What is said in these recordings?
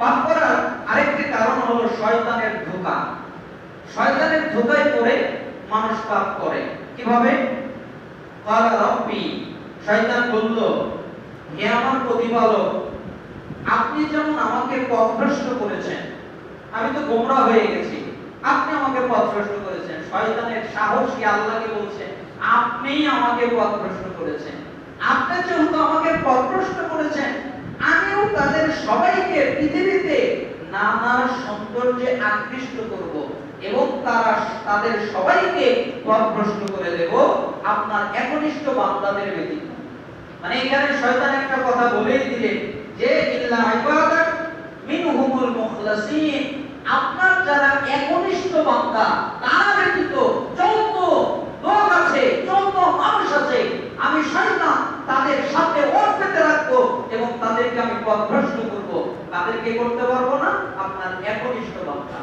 পাপ করার আরেকটি কারণ হলো শয়তানের ধোঁকা। শয়তানের ধোঁকায় পড়ে মানুষ পাপ করে। কীভাবে? রব্বি, শয়তান বলল, হে আমার প্রতিপালক, আপনি যেমন আমাকে পথভ্রষ্ট করেছেন, আমি তো গোমরা হয়ে গেছি, আপনি আমাকে পথভ্রষ্ট করেছেন। শয়তানের সাহসী আল্লাহকে বলছে, আপনিই আমাকে পথভ্রষ্ট করেছেন। আপনি যেহেতু আমাকে পথভ্রষ্ট সবাইকে পৃথিবীতে নানা সৌন্দর্যে আকৃষ্ট করব এবং তারা তাদের সবাইকে পথভ্রষ্ট করে দেব আপনার একনিষ্ঠ বান্দাদের ব্যতীত। মানে এখানে শয়তান একটা কথা বলেই দিলেন যে, ইল্লা ইবাদাক মিনহুমুল মুখলাসিন। আপনার যারা একনিষ্ঠ বান্দা তারা ব্যতীত যত লোক আছে যত মানুষ আছে আমি শয়তান তাদের সাথে ওর পেতে রাখব এবং তাদেরকে আমি পথভ্রষ্ট করব তাদেরকে করতে পারব না, আপনার একনিষ্ঠ বান্দা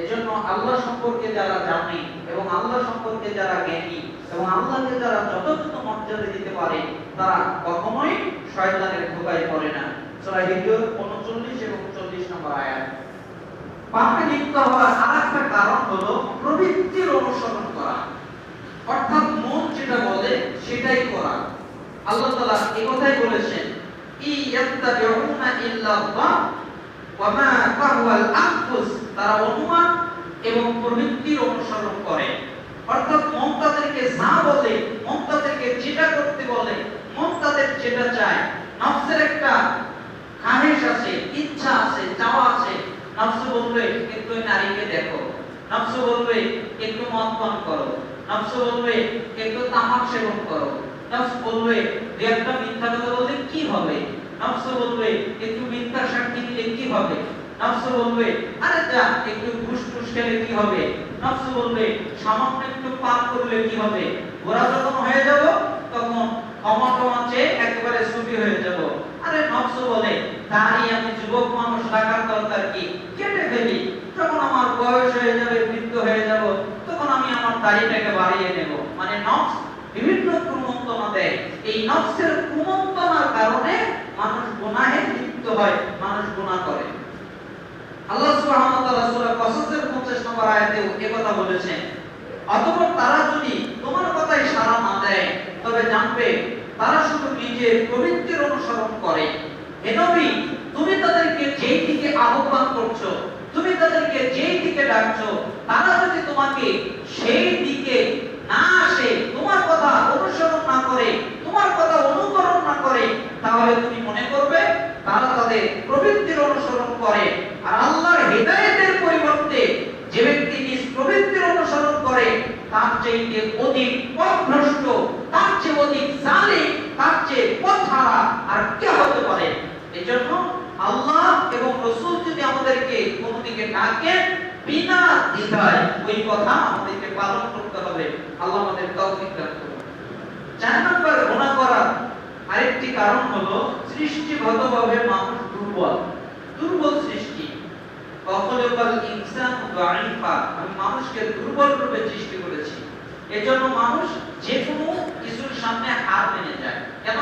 এজন্য আল্লাহ সম্পর্কে যারা জানে এবং আল্লাহ সম্পর্কে যারা জ্ঞানী এবং আল্লাহকে যারা যথাযথ মর্যাদা দিতে পারে, তারা কখনোই শয়তানের ধোকায় পড়ে না। সূরা হিজর 39 এবং 40 নম্বর আয়াত। পাপে লিপ্ত হওয়ার আরেকটা কারণ হলো প্রবৃত্তির অনুসরণ করা। অর্থাৎ মন যেটা বলে, সেটাই করা। আল্লাহ তাআলা এই কথাই বলেছেন ইয়াত্তাবিউনা ইল্লা আল্লাহ এবং প্রবৃত্তির অনুসরণ করে। অর্থাৎ মন যা বলে মন যেটা করতে বলে মন যেটা চায়, নফসের একটা খাহেশ আছে, ইচ্ছা আছে, চাওয়া আছে। নফস বলবে, একটু নারীকে দেখো। নফস বলবে, একটু মদ পান করো। নফস বলবে, একটু তামাক সেবন করো। নফস বলবে যে একটা মিথ্যা কথা বললে কি হবে? নফস বলবে একটু মিথ্যা সাক্ষী দিলে কি হবে? নফস বলবে আরে যা, একটু ঘুষ টুস খেলে কি হবে? নফস বলবে সামান্য একটু পাপ করলে কি হবে? ওরা যখন হয়ে যাব, তখন ক্ষমা টমা চেয়ে একেবারে সুবি হয়ে যাব। আরে নফস বলে দাঁড়ি আমি যুবক মানুষ রাখার দরকার কি? কেটে ফেলি। যখন আমার বয়স হয়ে যাবে, বৃদ্ধ হয়ে যাব, তখন আমি আমার দাড়িটাকে বাড়িয়ে নেব। মানে নফস বিভিন্ন কুমন্তনা দেয়। এই নফসের কুমন্তনার কারণে মানুষ গুনাহে লিপ্ত হয়, মানুষ গুনাহ করে। আল্লাহ সুবহানাহু ওয়া তাআলা সূরা কসসের 50 নম্বর আয়াতে এই কথা বলেছেন, অতঃপর তারা যদি তোমার কথায় সাড়া না দেয়, তবে জানবে তারা শুধু নিজের প্রবৃত্তির অনুসরণ করে। হে নবী, তুমি তাদেরকে যেই দিকে আহ্বান করছ, তুমি তাদেরকে যেই দিকে ডাকছো, তারা যদি তোমাকে সেই দিকে না আসে, তোমার কথা অনুসরণ না করে, তোমার কথা তাহলে তুমি মনে করবে তারা তাদের প্রবৃত্তির অনুসরণ করে। আর আল্লাহর হেদায়েতের পরিবর্তে যে ব্যক্তি নিজ প্রবৃত্তির অনুসরণ করে, তার চাইতে অধিক পথভ্রষ্ট, তার চেয়ে অধিক জালিম তার চেয়ে পথহারা আর কে হতে পারে। এজন্য আল্লাহ এবং রসূল যদি আমাদেরকে কোনো দিকে ডাকেন বিনা দ্বিধায়, ওই কথা আমাদেরকে পালন করতে হবে। আল্লাহ আমাদের তৌফিক দান করুন। চার আরেকটি কারণ হলো সৃষ্টিগতভাবে মানুষ দুর্বল। দুর্বল সৃষ্টি। অখলকাল ইনসান দাঈফা আমি মানুষকে দুর্বল রূপে সৃষ্টি করেছি। এজন্য মানুষ যে কোনো কিছুর সামনে হার মেনে যায়। কেন?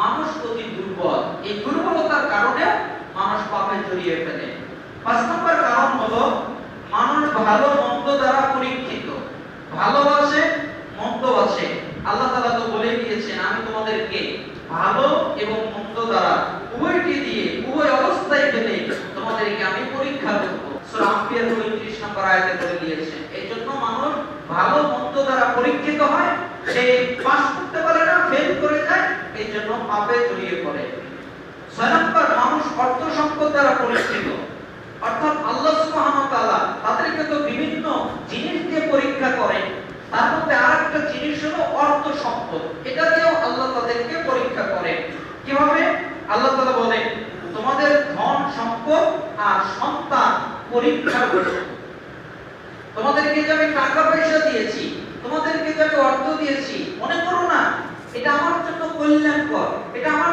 মানুষ অতি দুর্বল। এই দুর্বলতার কারণে মানুষ পাপে জড়িয়ে ফেলে। পাঁচ নম্বর কারণ হলো মানুষ ভালো মন্দ দ্বারা পরীক্ষিত। ভালোবাসে, মন্দ আছে আল্লাহ তাআলা তো বলে দিয়েছেন, আমি তোমাদেরকে ভালো উভয়টি দিয়ে উভয় অবস্থায় ফেলে তোমাদেরকে আমি পরীক্ষা করব। সূরা আম্বিয়ার 35 নম্বর আয়াতে বলে দিয়েছেন এই জন্য মানুষ ভালো, মন্দ দ্বারা পরীক্ষিত হয়, সে পাস করতে পারে না ফেল করে যায় এই জন্য পাপে জড়িয়ে পড়ে। ছয় নম্বর, মানুষ অর্থ সম্পদ দ্বারা পরীক্ষিত। অর্থাৎ আল্লাহ সুবহানাহু তাদেরকে তো বিভিন্ন জিনিস দিয়ে পরীক্ষা করেন। তার মধ্যে আরেকটা জিনিস হলো অর্থ সম্পদ। এটা দিয়েও আল্লাহ তাদেরকে পরীক্ষা করেন কীভাবে আল্লাহ তালা বলে, তোমাদের ধন, সম্পদ আর সন্তান পরীক্ষার বস্তু তোমাদেরকে যে আমি টাকা পয়সা দিয়েছি, তোমাদেরকে যে আমি অর্থ দিয়েছি, মনে করো না, এটা আমার জন্য কল্যাণকর, এটা আমার